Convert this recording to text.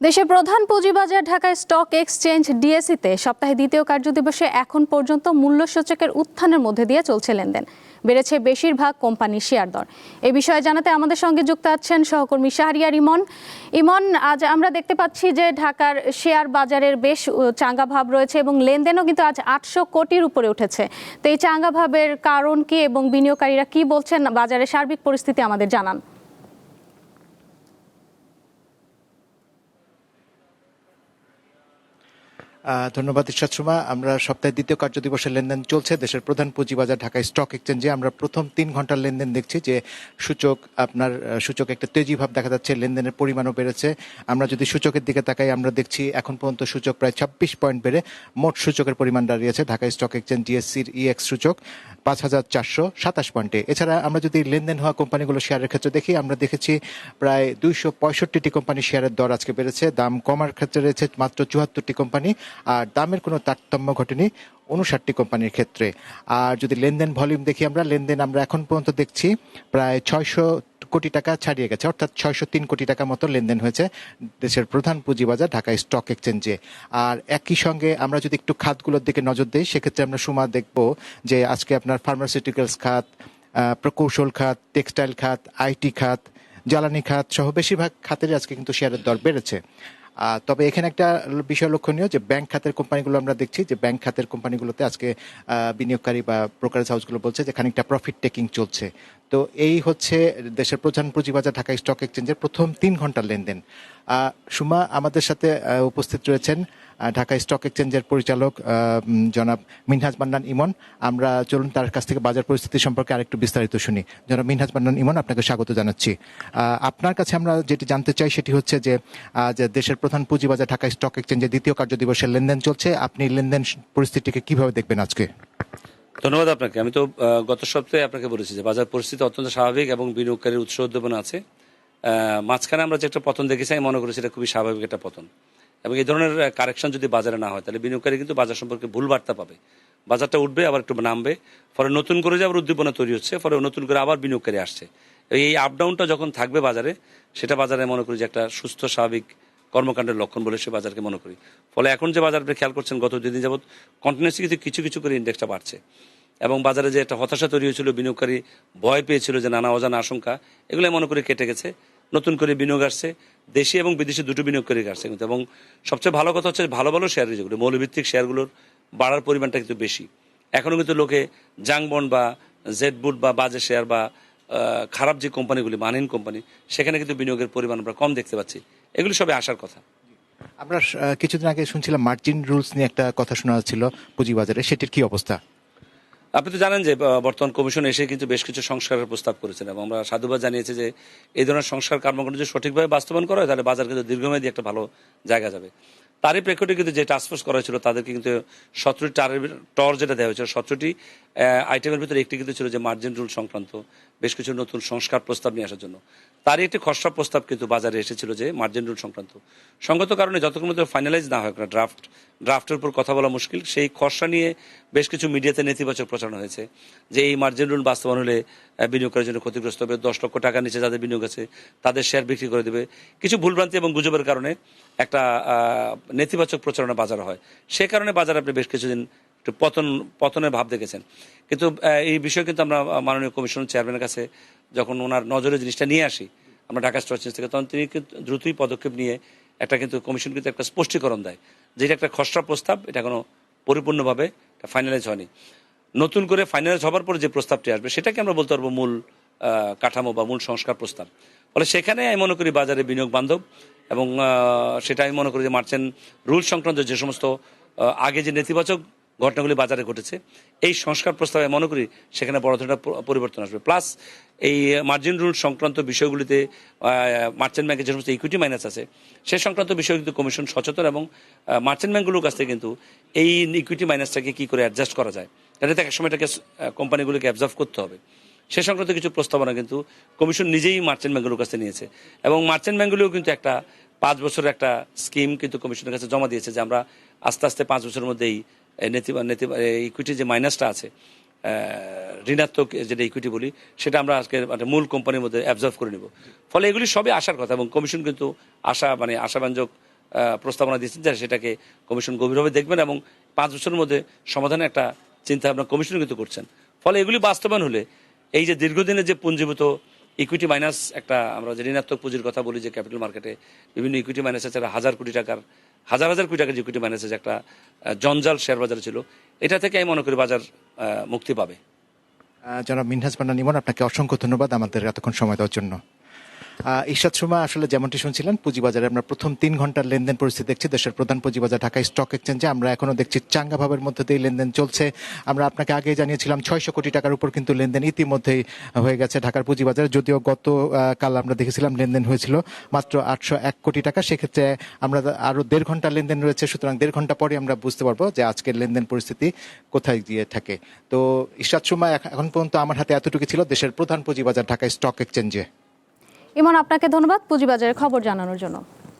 দেশের প্রধান পুঁজিবাজার ঢাকায় স্টক এক্সচেঞ্জ ডিএসিতে সপ্তাহে দ্বিতীয় কার্যদিবসে এখন পর্যন্ত মূল্য সূচকের উত্থানের মধ্যে দিয়ে চলছে লেনদেন। বেড়েছে বেশিরভাগ কোম্পানির শেয়ার দর। এ বিষয়ে জানাতে আমাদের সঙ্গে যুক্ত আছেন সহকর্মী শাহরিয়ার ইমন। ইমন, আজ আমরা দেখতে পাচ্ছি যে ঢাকার শেয়ার বাজারের বেশ চাঙ্গা ভাব রয়েছে এবং লেনদেনও কিন্তু আজ আটশো কোটির উপরে উঠেছে। তো এই চাঙ্গা ভাবের কারণ কি এবং বিনিয়োগকারীরা কি বলছেন? বাজারের সার্বিক পরিস্থিতি আমাদের জানান। ধন্যবাদ ইশাদ সুমা। আমরা সপ্তাহের দ্বিতীয় কার্যদিবসের লেনদেন চলছে। দেশের প্রধান পুঁজিবাজার ঢাকা স্টক এক্সচেঞ্জে আমরা প্রথম তিন ঘণ্টার লেনদেন দেখছি যে সূচক, আপনার সূচক একটা তেজি ভাব দেখা যাচ্ছে। লেনদেনের পরিমাণও বেড়েছে। আমরা যদি সূচকের দিকে তাকাই, আমরা দেখছি এখন পর্যন্ত সূচক প্রায় ছাব্বিশ পয়েন্ট বেড়ে মোট সূচকের পরিমাণ দাঁড়িয়েছে ঢাকা স্টক এক্সচেঞ্জ ডিএসসির ইএক্স সূচক পাঁচ হাজার চারশো সাতাশ পয়েন্টে। এছাড়া আমরা যদি লেনদেন হওয়া কোম্পানিগুলো শেয়ারের ক্ষেত্রে দেখি, আমরা দেখেছি প্রায় দুইশো পঁয়ষট্টিটি কোম্পানি শেয়ারের দর আজকে বেড়েছে। দাম কমার ক্ষেত্রে রয়েছে মাত্র চুয়াত্তরটি কোম্পানি। আর দামের কোনো তারতম্য ঘটেনি উনষাটটি কোম্পানির ক্ষেত্রে। আর যদি লেনদেন ভলিউম দেখি আমরা, লেনদেন আমরা এখন পর্যন্ত দেখছি প্রায় ছয়শো কোটি টাকা ছাড়িয়ে গেছে, অর্থাৎ ছয়শো তিন কোটি টাকা মতো লেনদেন হয়েছে দেশের প্রধান পুঁজিবাজার ঢাকা স্টক এক্সচেঞ্জে। আর একই সঙ্গে আমরা যদি একটু খাতগুলোর দিকে নজর দিই, সেক্ষেত্রে আমরা সুমা দেখব যে আজকে আপনার ফার্মাসিউটিক্যালস খাত প্রকৌশল খাত টেক্সটাইল খাত, আইটি খাত, জ্বালানি খাত সহ বেশিরভাগ খাতের আজকে কিন্তু শেয়ারের দর বেড়েছে। তবে এখানে একটা বিষয় লক্ষণীয় যে ব্যাংক খাতের কোম্পানিগুলো আমরা দেখছি, যে ব্যাংক খাতের কোম্পানিগুলোতে আজকে বিনিয়োগকারী বা ব্রোকারেজ হাউসগুলো বলছে যে খানিকটা প্রফিট টেকিং চলছে। তো এই হচ্ছে দেশের প্রধান পুঁজিবাজার ঢাকা স্টক এক্সচেঞ্জের প্রথম তিন ঘণ্টার লেনদেন। সুমা আমাদের সাথে উপস্থিত রয়েছেন। ঢাকা স্টক এক্সচেঞ্জের পরিচালক জনাব মিনহাজ মান্নান ইমন। আমরা চলুন তার কাছ থেকে বাজার পরিস্থিতি সম্পর্কে আরেকটু বিস্তারিত শুনি। জনাব মিনহাজ মান্নান ইমন, আপনাকে স্বাগত জানাচ্ছি। আপনার কাছে আমরা যেটি জানতে চাই সেটি হচ্ছে যে দেশের প্রধান পুঁজিবাজার ঢাকা স্টক এক্সচেঞ্জের দ্বিতীয় কার্যদিবসের লেনদেন চলছে। আপনি লেনদেন পরিস্থিতিকে কীভাবে দেখবেন আজকে? ধন্যবাদ আপনাকে। আমি তো গত সপ্তাহে আপনাকে বলেছি যে বাজার পরিস্থিতি অত্যন্ত স্বাভাবিক এবং বিনিয়োগকারীর উৎস উদ্দীপনা আছে। মাঝখানে আমরা যে একটা পতন দেখেছি, আমি মনে করি সেটা খুবই স্বাভাবিক একটা পতন। এবং এই ধরনের কারেকশন যদি বাজারে না হয়, তাহলে বিনিয়োগকারী কিন্তু বাজার সম্পর্কে ভুল বার্তা পাবে। বাজারটা উঠবে, আবার একটু নামবে। ফলে নতুন করে যে আবার উদ্দীপনা তৈরি হচ্ছে, ফলে নতুন করে আবার বিনিয়োগকারী আসছে। এই আপ ডাউনটা যখন থাকবে বাজারে, সেটা বাজারে মনে করি যে একটা সুস্থ, স্বাভাবিক কর্মকাণ্ডের লক্ষণ বলে সে বাজারকে মনে করি। ফলে এখন যে বাজার খেয়াল করছেন, গত দুদিন যাবৎ কন্টিনিউসলি কিন্তু কিছু কিছু করে ইন্ডেক্সটা বাড়ছে। এবং বাজারে যে একটা হতাশা তৈরি হয়েছিল, বিনিয়োগকারী ভয় পেয়েছিল যে নানা অজানা আশঙ্কা এগুলো মনে করে কেটে গেছে। নতুন করে বিনিয়োগ আসছে। দেশি এবং বিদেশি দুটো বিনিয়োগকারী আসছে কিন্তু। এবং সবচেয়ে ভালো কথা হচ্ছে ভালো ভালো শেয়ার যেগুলো, মৌলভিত্তিক শেয়ারগুলোর বাড়ার পরিমাণটা কিন্তু বেশি। এখনও কিন্তু লোকে জাংবন বা জেড বুট বা বাজে শেয়ার বা খারাপ যে কোম্পানিগুলি, মানহীন কোম্পানি, সেখানে কিন্তু বিনিয়োগের পরিমাণ আমরা কম দেখতে পাচ্ছি। এগুলি সবই আসার কথা। আমরা কিছুদিন আগে শুনছিলাম মার্জিন রুলস নিয়ে একটা কথা শোনা যাচ্ছিল পুঁজিবাজারে। সেটির কি অবস্থা? আপনি তো জানেন যে বর্তমান কমিশন এসে কিন্তু বেশ কিছু সংস্কারের প্রস্তাব করেছেন এবং আমরা সাধুবাদ জানিয়েছি যে, এই ধরনের সংস্কার কর্মকাণ্ড যদি সঠিকভাবে বাস্তবায়ন করা হয়, তাহলে বাজার কিন্তু দীর্ঘমেয়াদী একটা ভালো জায়গা যাবে। তারই প্রেক্ষিতে কিন্তু যে টাস্কফোর্স করা হয়েছিল, তাদেরকে কিন্তু সতেরোটি টারের টর যেটা দেওয়া হয়েছিল, সতেরোটি আইটেমের ভিতরে একটি কিন্তু ছিল যে মার্জিন রুল সংক্রান্ত বেশ কিছু নতুন সংস্কার প্রস্তাব নিয়ে আসার জন্য। তারই একটি খসড়া প্রস্তাব কিন্তু বাজারে এসেছিল যে মার্জিন রুল সংক্রান্ত। সঙ্গত কারণে যতক্ষণ মধ্যে ফাইনালাইজ না হয় ড্রাফট ড্রাফটের উপর কথা বলা মুশকিল সেই খসড়া নিয়ে বেশ কিছু মিডিয়াতে নেতিবাচক প্রচারণা হয়েছে যে এই মার্জিন রুল বাস্তবায়ন হলে আহ, বিনিয়োগকারীর জন্য ক্ষতিগ্রস্ত হবে। দশ লক্ষ টাকা নিচে যাদের বিনিয়োগ আছে তাদের শেয়ার বিক্রি করে দেবে। কিছু ভুলভ্রান্তি এবং গুজবের কারণে একটা নেতিবাচক প্রচারণা বাজারে হয়। সে কারণে বাজারে আপনি বেশ কিছুদিন একটু পতন, পতনের ভাব দেখেছেন। কিন্তু এই বিষয়ে কিন্তু আমরা মাননীয় কমিশন চেয়ারম্যানের কাছে যখন ওনার নজরে জিনিসটা নিয়ে আসি, আমরা ঢাকা স্টক এক্সচেঞ্জ থেকে, তখন তিনি কিন্তু দ্রুতই পদক্ষেপ নিয়ে একটা কিন্তু কমিশন কিন্তু একটা স্পষ্টীকরণ দেয়। যে এটা একটা খসড়া প্রস্তাব, এটা কোনো পরিপূর্ণভাবে ফাইনালাইজ হয়নি। নতুন করে ফাইনালাইজ হবার পর যে প্রস্তাবটি আসবে, সেটাকে আমরা বলতে পারব মূল কাঠামো বা মূল সংস্কার প্রস্তাব। ফলে সেখানে আমি মনে করি বাজারে বিনিয়োগ বান্ধব এবং সেটা আমি মনে করি যে মার্চেন্ট রুল সংক্রান্ত যে সমস্ত আগে যে নেতিবাচক ঘটনাগুলি বাজারে ঘটেছে। এই সংস্কার প্রস্তাবে মনে করি সেখানে বড় ধরনের পরিবর্তন আসবে। প্লাস এই মার্জিন রুল সংক্রান্ত বিষয়গুলিতে মার্চেন্ট ব্যাংকের যে সমস্ত ইকুইটি মাইনাস আছে, সে সংক্রান্ত বিষয়ে কিন্তু কমিশন সচেতন এবং মার্চেন্ট ব্যাংকগুলোর কাছ থেকে কিন্তু এই ইকুইটি মাইনাসটাকে কী করে অ্যাডজাস্ট করা যায়, এটা এক সময় এটাকে কোম্পানিগুলোকে অ্যাবজর্ভ করতে হবে। সে সংক্রান্ত কিছু প্রস্তাবনা কিন্তু কমিশন নিজেই মার্চেন্ট ব্যাংকগুলোর কাছে নিয়েছে এবং মার্চেন্ট ব্যাংকগুলিও কিন্তু একটা পাঁচ বছরের একটা স্কিম কিন্তু কমিশনের কাছে জমা দিয়েছে যে আমরা আস্তে আস্তে পাঁচ বছরের মধ্যেই নেতি নেতি ইকুইটি যে মাইনাসটা আছে ঋণাত্মক যেটা ইকুইটি বলি, সেটা আমরা আজকে মানে মূল কোম্পানির মধ্যে অ্যাবজর্ভ করে নিব। ফলে এগুলি সবই আসার কথা এবং কমিশন কিন্তু আশা মানে আশাব্যঞ্জক প্রস্তাবনা দিচ্ছেন যারা সেটাকে কমিশন গভীরভাবে দেখবেন এবং পাঁচ বছরের মধ্যে সমাধানে একটা চিন্তা ভাবনা কমিশন কিন্তু করছেন। ফলে এগুলি বাস্তবায়ন হলে এই যে দীর্ঘদিনের যে পুঞ্জীভূত ইকুইটি মাইনাস একটা আমরা যে ঋণাত্মক পুঁজির কথা বলি, যে ক্যাপিটাল মার্কেটে বিভিন্ন ইকুইটি মাইনাস আছে হাজার কোটি টাকার হাজার হাজার কোটি টাকার ইকুইটি মাইনাসে যে একটা জঞ্জাল শেয়ার বাজারে ছিল, এটা থেকে আমি মনে করি বাজার মুক্তি পাবে। জনাব মিনহাজ পান্না নিমন, আপনাকে অসংখ্য ধন্যবাদ আমাদের এতক্ষণ সময় দেওয়ার জন্য। ঈশাদ সুমা, আসলে যেমনটি শুনছিলেন, পুঁজিবাজারে আমরা প্রথম তিন ঘণ্টার লেনদেন পরিস্থিতি দেখছি। দেশের প্রধান পুঁজিবাজার ঢাকা স্টক এক্সচেঞ্জে আমরা এখনও দেখছি চাঙ্গা ভাবের মধ্যে দিয়ে লেনদেন চলছে। আমরা আপনাকে আগে জানিয়েছিলাম, ছয়শো কোটি টাকার উপর কিন্তু লেনদেন ইতিমধ্যেই হয়ে গেছে ঢাকার পুঁজিবাজারে। যদিও গত কাল আমরা দেখেছিলাম লেনদেন হয়েছিল মাত্র আটশো এক কোটি টাকা। সেক্ষেত্রে আমরা আরও দেড় ঘণ্টা লেনদেন রয়েছে, সুতরাং দেড় ঘণ্টা পরে আমরা বুঝতে পারব যে আজকের লেনদেন পরিস্থিতি কোথায় গিয়ে থাকে। তো ঈশাদ সুমা এখন পর্যন্ত আমার হাতে এতটুকু ছিল। দেশের প্রধান পুঁজিবাজার ঢাকা স্টক এক্সচেঞ্জে ইমন আপনাকে ধন্যবাদ পুঁজিবাজারের খবর জানানোর জন্য।